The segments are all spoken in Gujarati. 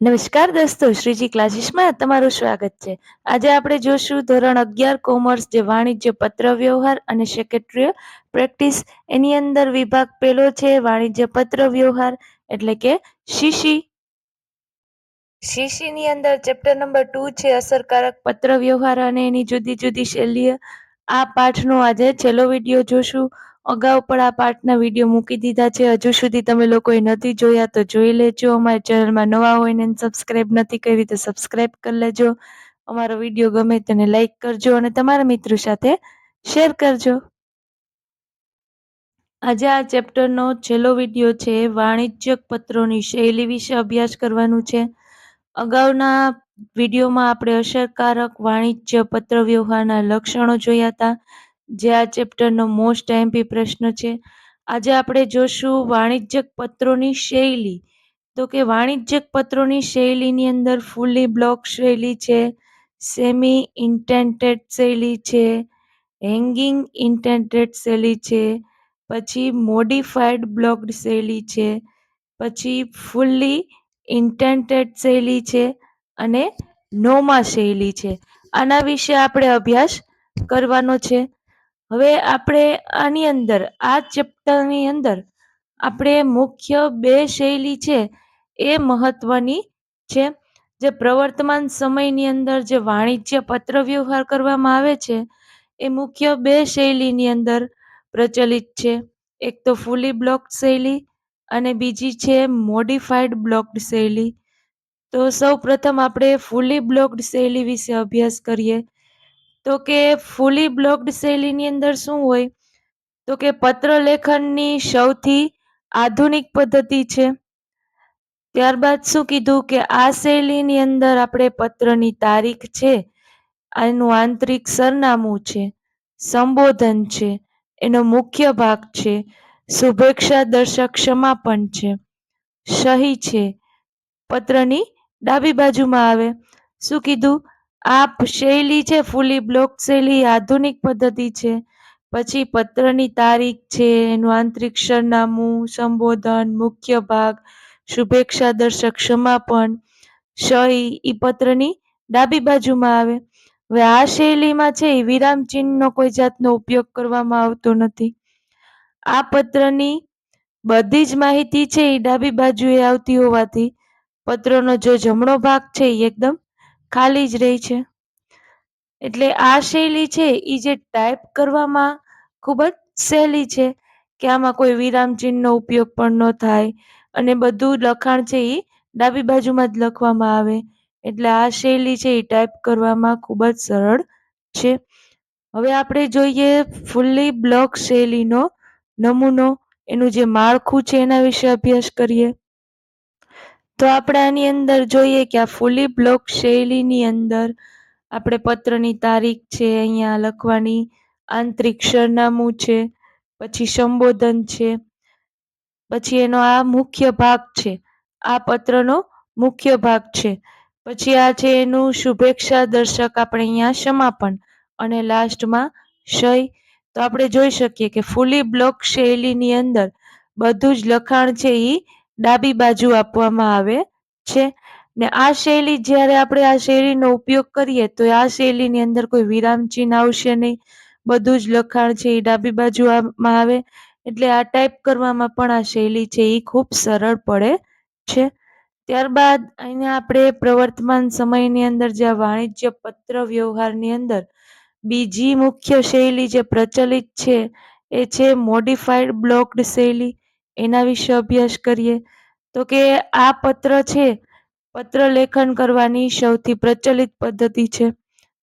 નમસ્કાર દોસ્તો, શ્રીજી ક્લાસીસમાં તમારું સ્વાગત છે. આજે આપણે જોશું ધોરણ અગિયાર, કોમર્સ, જે વાણિજ્ય પત્ર વ્યવહાર અને સેક્રેટરી પ્રેક્ટિસ. એની અંદર વિભાગ પેલો છે, વાણિજ્ય પત્ર વ્યવહાર એટલે કે શીશી. શીશીની અંદર ચેપ્ટર નંબર ટુ છે, અસરકારક પત્ર વ્યવહાર અને એની જુદી જુદી શૈલીઓ આ પાઠનો આજે છેલ્લો વીડિયો જોશું. અગાઉ પણ આ પાઠના વીડિયો મૂકી દીધા છે. હજુ સુધી તમે લોકોએ નથી જોયા તો જોઈ લેજો. અમારી ચેનલમાં નવા હોય ને સબસ્ક્રાઈબ નથી કરી તો સબસ્ક્રાઈબ કરી લેજો. અમારો વીડિયો ગમે તેને લાઈક કરજો અને તમારા મિત્રો સાથે શેર કરજો. આજે આ ચેપ્ટરનો છેલ્લો વીડિયો છે વાણિજ્યક પત્રોની શૈલી વિશે અભ્યાસ કરવાનું છે. અગાઉના વિડીયોમાં આપણે અસરકારક વાણિજ્ય પત્ર વ્યવહારના લક્ષણો જોયા હતા. જે આ ચેપ્ટરનો મોસ્ટ એમપી પ્રશ્ન છે. આજે આપણે જોશું વાણિજ્યક પત્રોની શૈલી. તો કે વાણિજ્યક પત્રોની શૈલીની અંદર ફૂલી બ્લોક શૈલી છે, સેમી ઇન્ટેન્ટેડ શૈલી છે, હેંગિંગ ઇન્ટેન્ટેડ શૈલી છે, પછી મોડિફાઈડ બ્લોક્ડ શૈલી છે, પછી ફૂલ્લી ઇન્ટેન્ટેડ શૈલી છે અને નોમા શૈલી છે. આના વિશે આપણે અભ્યાસ કરવાનો છે. હવે આપણે આની અંદર, આ ચેપ્ટરની અંદર આપણે મુખ્ય બે શૈલી છે એ મહત્વની છે. જે પ્રવર્તમાન સમયની અંદર જે વાણિજ્ય પત્ર વ્યવહાર કરવામાં આવે છે, એ મુખ્ય બે શૈલીની અંદર પ્રચલિત છે. એક તો ફૂલી બ્લોક્ડ શૈલી અને બીજી છે મોડિફાઈડ બ્લોક્ડ શૈલી. તો સૌ પ્રથમ આપણે ફૂલી બ્લોક્ડ શૈલી વિશે અભ્યાસ કરીએ. તો કે ફૂલી બ્લોક્ડ શૈલીની અંદર શું હોય? તો કે પત્ર લેખનની સૌથી આધુનિક પદ્ધતિ છે. ત્યારબાદ શું કીધું કે આ શૈલીની અંદર આપણે પત્રની તારીખ છે, એનું આંતરિક સરનામું છે, સંબોધન છે, એનો મુખ્ય ભાગ છે, શુભેચ્છા દર્શક ક્ષમાપણ છે, સહી છે, પત્રની ડાબી બાજુમાં આવે. શું કીધું? આ શૈલી છે, ફૂલી બ્લોક શૈલી, આધુનિક પદ્ધતિ છે. પછી પત્રની તારીખ છે, એનું આંતરિક સરનામું, સંબોધન, મુખ્ય ભાગ, શુભેચ્છા દર્શક ક્ષમાપન સહી એ પત્રની ડાબી બાજુમાં આવે. હવે આ શૈલીમાં છે એ વિરામ ચિહ્નનો કોઈ જાતનો ઉપયોગ કરવામાં આવતો નથી. આ પત્રની બધી જ માહિતી છે એ ડાબી બાજુએ આવતી હોવાથી. પત્રનો જો જમણો ભાગ છે એ એકદમ ખાલી જ રહે છે. એટલે આ શૈલી છે એ જે ટાઈપ કરવામાં ખૂબ જ સહેલી છે કે આમાં કોઈ વિરામ ચિહ્નનો ઉપયોગ પણ ન થાય અને બધું લખાણ છે એ ડાબી બાજુમાં જ લખવામાં આવે. એટલે આ શૈલી છે એ ટાઈપ કરવામાં ખૂબ જ સરળ છે. હવે આપણે જોઈએ ફૂલ્લી બ્લોક શૈલીનો નમૂનો, એનું જે માળખું છે એના વિશે અભ્યાસ કરીએ. તો આપણે આની અંદર જોઈએ કે આ ફૂલી બ્લોક શૈલીની અંદર આપણે પત્રની તારીખ છે, અહીંયા લખવાની આંતરિક સરનામું છે, પછી સંબોધન છે, પછી એનો આ મુખ્ય ભાગ છે, આ પત્રનો મુખ્ય ભાગ છે, પછી આ છે એનું શુભેચ્છા દર્શક આપણે અહીંયા સમાપન અને લાસ્ટમાં શય તો આપણે જોઈ શકીએ કે ફૂલી બ્લોક શૈલીની અંદર બધું જ લખાણ છે એ ડાબી બાજુ આપવામાં આવે છે. ને આ શૈલી જ્યારે આપણે આ શૈલીનો ઉપયોગ કરીએ તો આ શૈલીની અંદર કોઈ વિરામ ચિહ્ન આવશે નહીં. બધું જ લખાણ છે એ ડાબી બાજુ બાજુમાં આવે. એટલે આ ટાઈપ કરવામાં પણ આ શૈલી છે એ ખૂબ સરળ પડે છે. ત્યારબાદ અહીંયા આપણે પ્રવર્તમાન સમયની અંદર જે વાણિજ્ય પત્ર વ્યવહારની અંદર બીજી મુખ્ય શૈલી જે પ્રચલિત છે એ છે મોડિફાઈડ બ્લોક્ડ શૈલી. એના વિશે અભ્યાસ કરીએ. તો કે આ પત્ર છે, પત્ર લેખન કરવાની સૌથી પ્રચલિત પદ્ધતિ છે.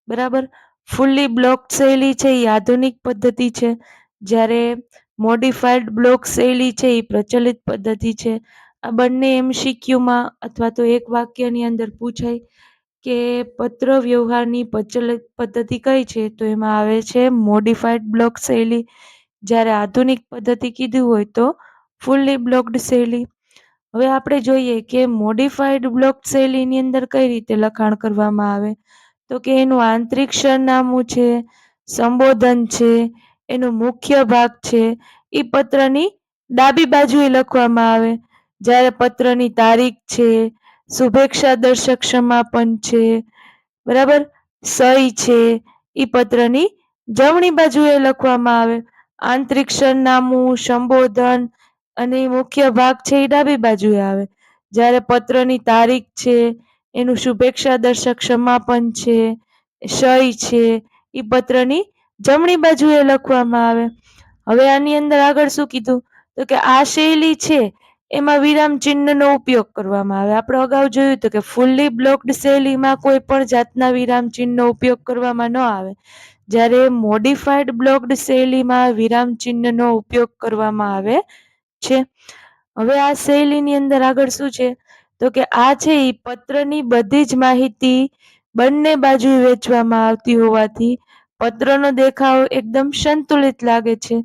બરાબર? ફૂલ્લી બ્લોક શૈલી છે, એ આધુનિક પદ્ધતિ છે. જ્યારે મોડિફાઈડ બ્લોક શૈલી છે, એ પ્રચલિત પદ્ધતિ છે. આ બંને એમસીક્યુમાં અથવા તો એક વાક્યની અંદર પૂછાય કે પત્ર વ્યવહારની પ્રચલિત પદ્ધતિ કઈ છે? તો એમાં આવે છે, મોડિફાઈડ બ્લોક શૈલી. જ્યારે આધુનિક પદ્ધતિ કીધું હોય તો ફૂલ્લી બ્લોક્ડ શૈલી. હવે આપણે જોઈએ કે મોડિફાઈડ બ્લોક શૈલીની અંદર કઈ રીતે લખાણ કરવામાં આવે? તો કે એનું આંતરિક સરનામું છે, સંબોધન છે, એનો મુખ્ય ભાગ છે એ પત્રની ડાબી બાજુએ લખવામાં આવે. જ્યારે પત્રની તારીખ છે, શુભેચ્છા દર્શક સમાપન છે, બરાબર? સહી છે એ પત્રની જમણી બાજુએ લખવામાં આવે. આંતરિક સરનામું, સંબોધન અને મુખ્ય ભાગ છે એ ડાબી બાજુએ આવે. જ્યારે પત્રની તારીખ છે, એનું શુભેચ્છા દર્શક સમાપન છે શય છે, એ પત્રની જમણી બાજુએ લખવામાં આવે. હવે આની અંદર આગળ શું કીધું? તો કે આ શૈલી છે, એમાં વિરામ ચિહ્નનો ઉપયોગ કરવામાં આવે. આપણે અગાઉ જોયું હતું કે ફૂલ્લી બ્લોક્ડ શૈલીમાં કોઈ પણ જાતના વિરામ ચિહ્નનો ઉપયોગ કરવામાં ન આવે. જ્યારે મોડિફાઈડ બ્લોક્ડ શૈલીમાં વિરામ ચિહ્નનો ઉપયોગ કરવામાં આવે છે. હવે આ શૈલીની અંદર આગળ શું છે? તો કે આ છે એ પત્રની બધી જ માહિતી બંને બાજુ વેચવામાં આવતી હોવાથી પત્રનો દેખાવ એકદમ સંતુલિત લાગે છે.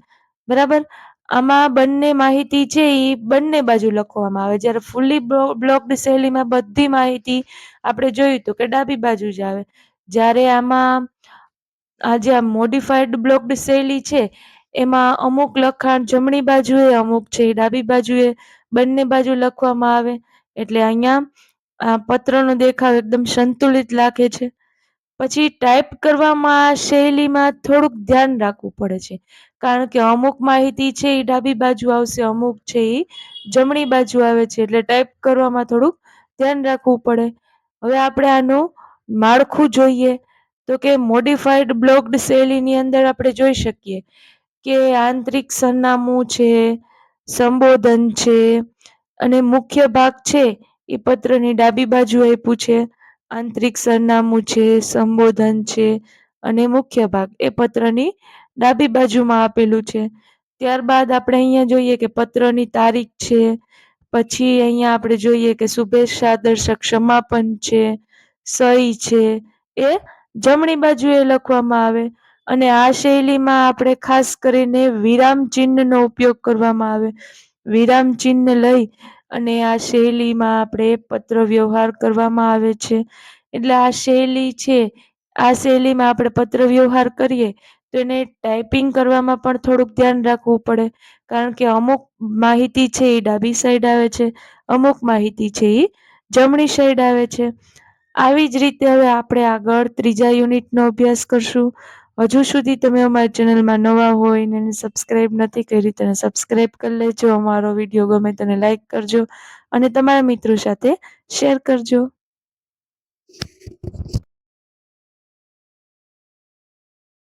બરાબર? આમાં બંને માહિતી છે એ બંને બાજુ લખવામાં આવે. જ્યારે ફૂલી બ્લોક્ડ શૈલીમાં બધી માહિતી આપણે જોયું તો કે ડાબી બાજુ જ આવે. જ્યારે આમાં આ જે આ મોડિફાઈડ બ્લોક્ડ શૈલી છે એમાં અમુક લખાણ જમણી બાજુએ, અમુક છે એ ડાબી બાજુએ, બંને બાજુ લખવામાં આવે. એટલે અહીંયા આ પત્રનો દેખાવ એકદમ સંતુલિત લાગે છે. પછી ટાઈપ કરવામાં શૈલીમાં થોડુંક ધ્યાન રાખવું પડે છે. કારણ કે અમુક માહિતી છે એ ડાબી બાજુ આવશે, અમુક છે એ જમણી બાજુ આવે છે. એટલે ટાઈપ કરવામાં થોડુંક ધ્યાન રાખવું પડે. હવે આપણે આનું માળખું જોઈએ. તો કે મોડિફાઈડ બ્લોક્ડ શૈલીની અંદર આપણે જોઈ શકીએ. કે આંતરિક સરનામું છે, સંબોધન છે અને મુખ્ય ભાગ છે એ પત્રની ડાબી બાજુ આપ્યું છે. આંતરિક સરનામું છે, સંબોધન છે અને મુખ્ય ભાગ એ પત્રની ડાબી બાજુમાં આપેલું છે. ત્યારબાદ આપણે અહીંયા જોઈએ કે પત્રની તારીખ છે, પછી અહીંયા આપણે જોઈએ કે શુભેચ્છા દર્શક સમાપન છે, સહી છે, એ જમણી બાજુએ લખવામાં આવે. અને આ શૈલીમાં આપણે ખાસ કરીને વિરામ ચિહ્નનો ઉપયોગ કરવામાં આવે. વિરામ ચિહ્ન લઈ અને આ શૈલીમાં આપણે પત્ર વ્યવહાર કરવામાં આવે છે. એટલે આ શૈલી છે, આ શૈલીમાં આપણે પત્ર વ્યવહાર કરીએ તો એને ટાઈપિંગ કરવામાં પણ થોડુંક ધ્યાન રાખવું પડે. કારણ કે અમુક માહિતી છે એ ડાબી સાઈડ આવે છે, અમુક માહિતી છે એ જમણી સાઈડ આવે છે. આવી જ રીતે હવે આપણે આગળ ત્રીજા યુનિટનો અભ્યાસ કરશું. હજુ સુધી તમે અમારી ચેનલમાં નવા હોય ને એને સબસ્ક્રાઈબ નથી કરી, તેને સબસ્ક્રાઈબ કરી લેજો. અમારો વીડિયો ગમે તેને લાઈક કરજો અને તમારા મિત્રો સાથે શેર કરજો.